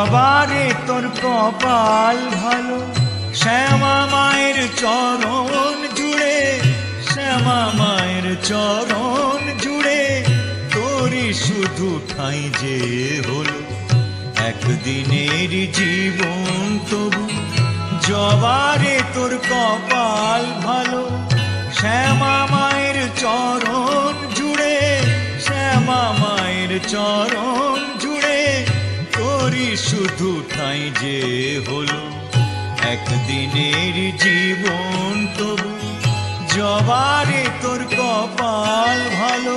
জবারে তোর কপাল ভালো। শ্যামা মায়ের চরণ জুড়ে, শ্যামা মায়ের চরণ জুড়ে, তোরই শুধু ঠাঁই যে হলো। একদিনের জীবন তবু জবারে তোর কপাল ভালো। শ্যামা মায়ের চরণ জুড়ে, শ্যামা মায়ের চরণ শুধু ঠাঁই যে হলো একদিনের জীবন তবু জবারে তোর কপাল ভালো।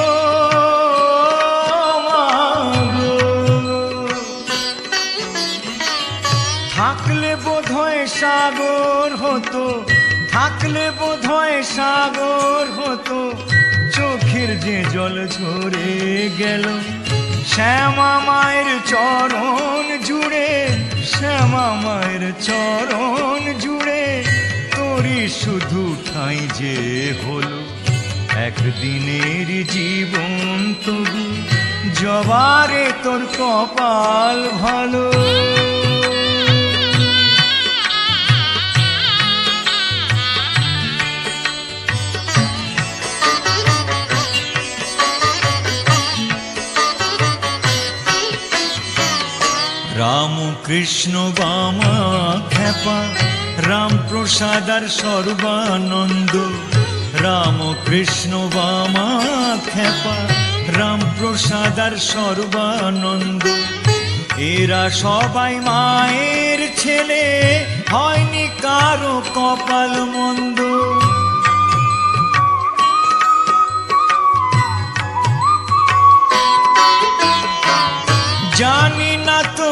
সাগর হতো, থাকলে বোধহয় সাগর হতো। চোখের যে জল ঝরে গেল, শ্যামা মায়ের চরণ জুড়ে, শ্যামা মায়ের চরণ জুড়ে তোরই শুধু ঠাঁই যে হলো। একদিনের জীবন তবু, জবারে তোর কপাল ভালো। রাম কৃষ্ণ বামা খ্যাপা, রাম প্রসাদ আর সর্বানন্দ। রাম কৃষ্ণ বামা খ্যাপা, রাম প্রসাদ আর সর্বানন্দ। এরা সবাই মায়ের ছেলে, হয়নি কারও কপাল মন্দ। জানি না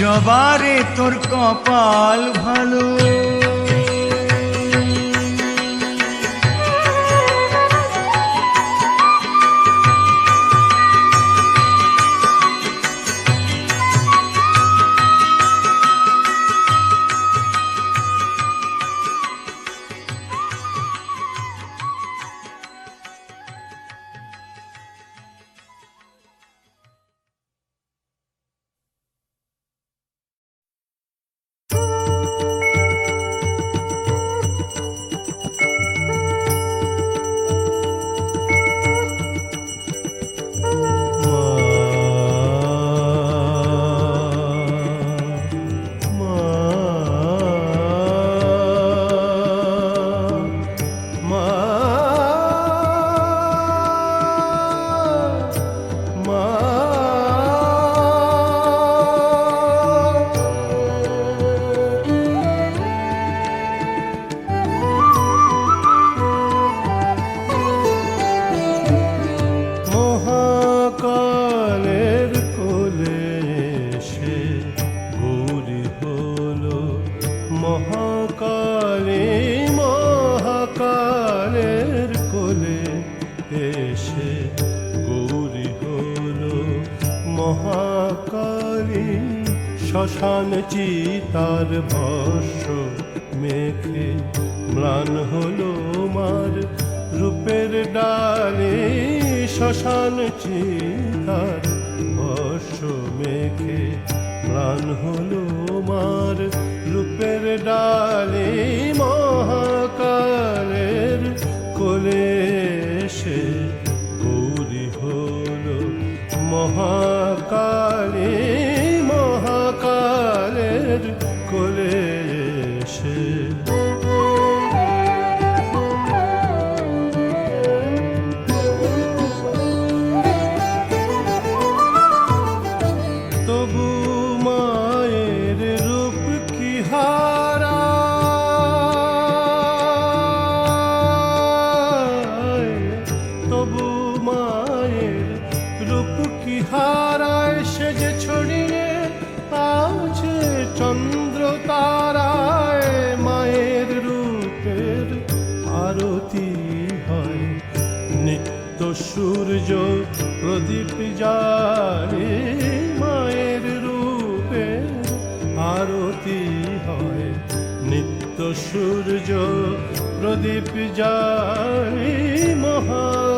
জবারে তোর কপাল ভালো। শ্মশান চিতার ভস্য মেখে ম্লান হলো মার রূপের ডালে। শ্মশান চিতার ভস্য মেখে ম্লান হলো মার রূপের ডালে। মহাকালের আরতি হয়। নিত্য সূর্য প্রদীপ জালে মায়ের রূপে আরতি হয়। নিত্য সূর্য প্রদীপ জালে মহাকালের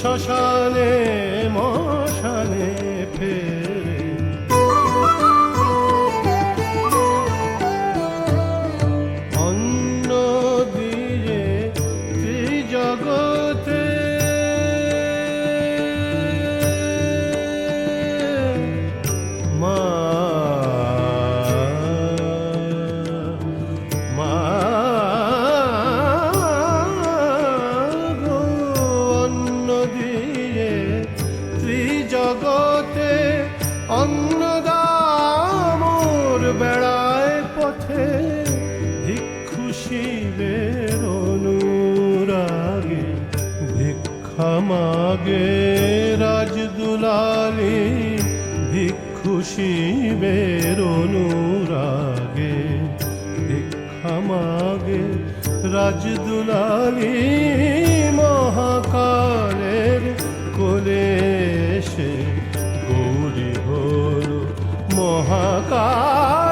শ্মশানে মশানে শিবের অনুরাগে দীক্ষা মাগে রাজদুলালি মহাকালের কোলে সে গৌরী হল মহাকালী।